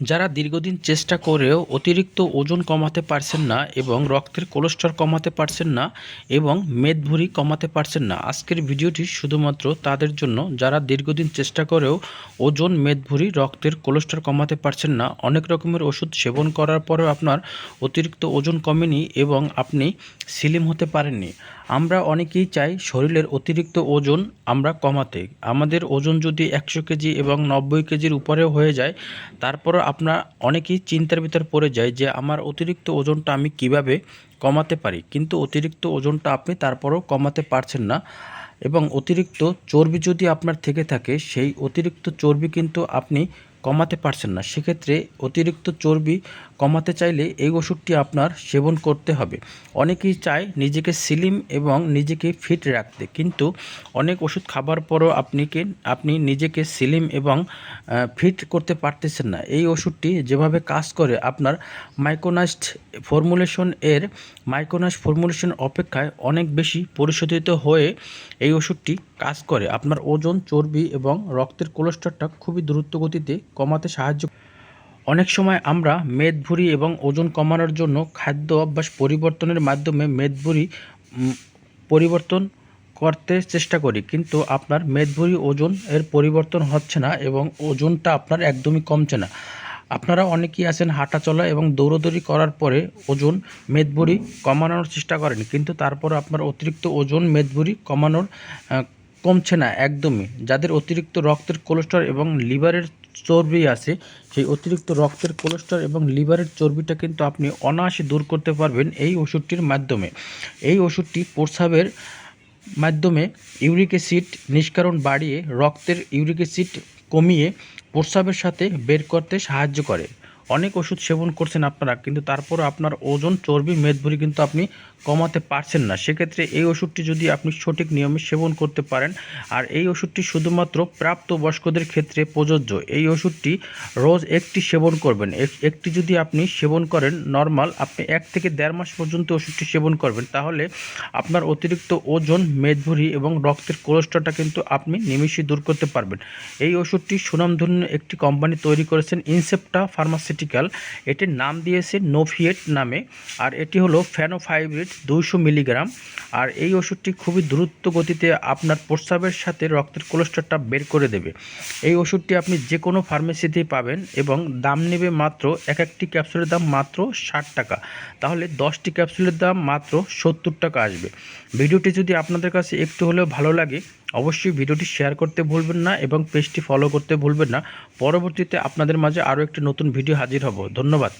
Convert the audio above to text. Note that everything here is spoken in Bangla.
যারা দীর্ঘদিন চেষ্টা করেও অতিরিক্ত ওজন কমাতে পারছেন না এবং রক্তের কোলেস্ট্রল কমাতে পারছেন না এবং মেদভুরি কমাতে পারছেন না, আজকের ভিডিওটি শুধুমাত্র তাদের জন্য। যারা দীর্ঘদিন চেষ্টা করেও ওজন, মেদভুরি, রক্তের কোলেস্ট্রল কমাতে পারছেন না, অনেক রকমের ওষুধ সেবন করার পরেও আপনার অতিরিক্ত ওজন কমেনি এবং আপনি সিলিম হতে পারেননি। আমরা অনেকেই চাই শরীরের অতিরিক্ত ওজন আমরা কমাতে। আমাদের ওজন যদি একশো কেজি এবং নব্বই কেজির উপরেও হয়ে যায় তারপরও আপনার অনেকেই চিন্তার ভিতর পড়ে যায় যে আমার অতিরিক্ত ওজনটা আমি কীভাবে কমাতে পারি। কিন্তু অতিরিক্ত ওজনটা আপনি তারপরও কমাতে পারছেন না এবং অতিরিক্ত চর্বি যদি আপনার থেকে থাকে, সেই অতিরিক্ত চর্বি কিন্তু আপনি কমাতে পারছেন না। সেক্ষেত্রে অতিরিক্ত চর্বি কমাতে চাইলে এই ওষুধটি আপনার সেবন করতে হবে। অনেকেই চায় নিজেকে স্লিম এবং নিজেকে ফিট রাখতে। কিন্তু অনেক ওষুধ খাবার পরও আপনি কে আপনি নিজেকে স্লিম এবং ফিট করতে পারতেছেন না। এই ওষুধটি যেভাবে কাজ করে, আপনার মাইক্রোনাস্ট ফর্মুলেশন এর মাইক্রোনাস্ট ফর্মুলেশন অপেক্ষায় অনেক বেশি পরিশোধিত হয়ে এই ওষুধটি কাজ করে। আপনার ওজন, চর্বি এবং রক্তের কোলেস্ট্রলটা খুবই দ্রুত গতিতে কমাতে সাহায্য অনেক সময় আমরা মেদভুঁড়ি এবং ওজন কমানোর জন্য খাদ্য অভ্যাস পরিবর্তনের মাধ্যমে মেদভুঁড়ি উম, পরিবর্তন করতে চেষ্টা করি। কিন্তু আপনার মেদভুঁড়ি ওজন এর পরিবর্তন হচ্ছে না এবং ওজনটা আপনার একদমই কমছে না। আপনারা অনেকেই আছেন হাঁটা চলা এবং দৌড়দৌড়ি করার পরে ওজন মেদভুঁড়ি কমানোর চেষ্টা করেন। কিন্তু তারপর আপনার অতিরিক্ত ওজন মেদভুঁড়ি কমানোর কমছে না, একদমই। যাদের অতিরিক্ত রক্তের কোলেস্ট্রল এবং লিভারের চর্বি আছে, সেই অতিরিক্ত রক্তের কোলেস্ট্রল এবং লিভারের চর্বিটা কিন্তু আপনি অনায়াসে দূর করতে পারবেন এই ওষুধটির মাধ্যমে। এই ওষুধটি প্রস্রাবের মাধ্যমে ইউরিক অ্যাসিড নিষ্কারণ বাড়িয়ে রক্তের ইউরিক অ্যাসিড কমিয়ে প্রস্রাবের সাথে বের করতে সাহায্য করে। অনেক ওষুধ সেবন করছেন আপনারা, কিন্তু তারপরও আপনার ওজন, চর্বি মেদভুঁড়ি কিন্তু আপনি কমাতে পারছেন না। সেক্ষেত্রে এই ওষুধটি যদি আপনি সঠিক নিয়মে সেবন করতে পারেন, আর এই ওষুধটি শুধুমাত্র প্রাপ্তবয়স্কদের ক্ষেত্রে প্রযোজ্য। এই ওষুধটি রোজ একটি সেবন করবেন। এক- একটি যদি আপনি সেবন করেন নর্মাল, আপনি এক থেকে দেড় মাস পর্যন্ত ওষুধটি সেবন করবেন, তাহলে আপনার অতিরিক্ত ওজন মেদভুঁড়ি এবং রক্তের কোলেস্ট্রলটা কিন্তু আপনি নিমিষে দূর করতে পারবেন। এই ওষুধটি সুনামধন্য একটি কোম্পানি তৈরি করেছেন ইনসেপ্টা ফার্মাসিউটিক্যাল এটির নাম দিয়েছে নোভিয়েট নামে, আর এটি হলো ফ্যানোফাইব্রিড দুইশো মিলিগ্রাম আর এই ওষুধটি খুবই দ্রুত গতিতে আপনার প্রস্রাবের সাথে রক্তের কোলেস্ট্রলটা বের করে দেবে। এই ওষুধটি আপনি যে কোনো ফার্মেসিতেই পাবেন এবং দাম নেবে মাত্র এক একটি ক্যাপসুলের দাম মাত্র ষাট টাকা। তাহলে দশটি ক্যাপসুলের দাম মাত্র সত্তর টাকা আসবে। ভিডিওটি যদি আপনাদের কাছে একটু হলেও ভালো লাগে অবশ্যই ভিডিওটি শেয়ার করতে ভুলবেন না এবং পেজটি ফলো করতে ভুলবেন না। পরবর্তীতে আপনাদের মাঝে আরও একটি নতুন ভিডিও হাজির হব। ধন্যবাদ।